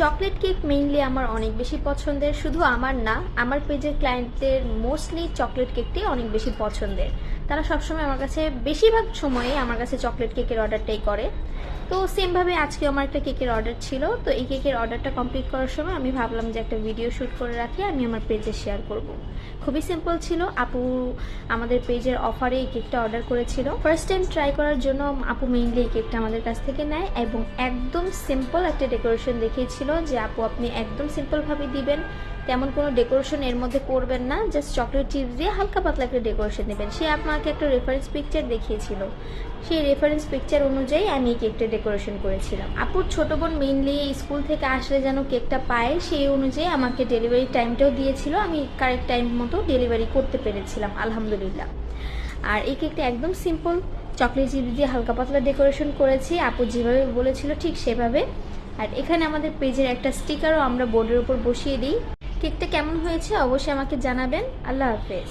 Chocolate cake mainly আমার অনেক বেশি পছন্দের, শুধু আমার না, আমার পেজের ক্লায়েন্টদের মোস্টলি চকলেট কেকটি অনেক বেশি পছন্দের। তারা সবসময় আমার কাছে বেশিরভাগ সময়ে আমার কাছে চকলেট কেকের অর্ডারটাই করে। তো সেমভাবে আজকে আমার একটা কেকের অর্ডার ছিল। তো এই কেকের অর্ডারটা কমপ্লিট করার সময় আমি ভাবলাম যে একটা ভিডিও শ্যুট করে রাখি, আমি আমার পেজে শেয়ার করব। খুবই সিম্পল ছিল। আপু আমাদের পেজের অফারে এই কেকটা অর্ডার করেছিল। ফার্স্ট টাইম ট্রাই করার জন্য আপু মেইনলি এই কেকটা আমাদের কাছ থেকে নেয় এবং একদম সিম্পল একটা ডেকোরেশন দেখিয়েছিল। যে আপু আপনি একদম সিম্পলভাবে দিবেন, তেমন কোনো ডেকোরেশন এর মধ্যে করবেন না জাস্ট চকলেট চিপস দিয়ে হালকা পাতলা একটা ডেকোরেশন দেবেন। সে আপনাকে একটা রেফারেন্স পিকচার দেখিয়েছিল। সেই রেফারেন্স পিকচার অনুযায়ী আমি এই কেকটা ডেকোরেশন করেছিলাম। আপুর ছোট বোন মেইনলি স্কুল থেকে আসলে যেন কেকটা পায়, সেই অনুযায়ী আমাকে ডেলিভারি টাইমটাও দিয়েছিল। আমি কারেক্ট টাইম মতো ডেলিভারি করতে পেরেছিলাম, আলহামদুলিল্লাহ। আর এই কেকটা একদম সিম্পল চকলেট চিপস দিয়ে হালকা পাতলা ডেকোরেশন করেছি। আপু যেভাবে বলেছিল ঠিক সেভাবে আর এখানে আমাদের পেজের একটা স্টিকারও আমরা বোর্ডের উপর বসিয়ে দিই। কেকটা কেমন হয়েছে অবশ্যই আমাকে জানাবেন। আল্লাহ হাফেজ।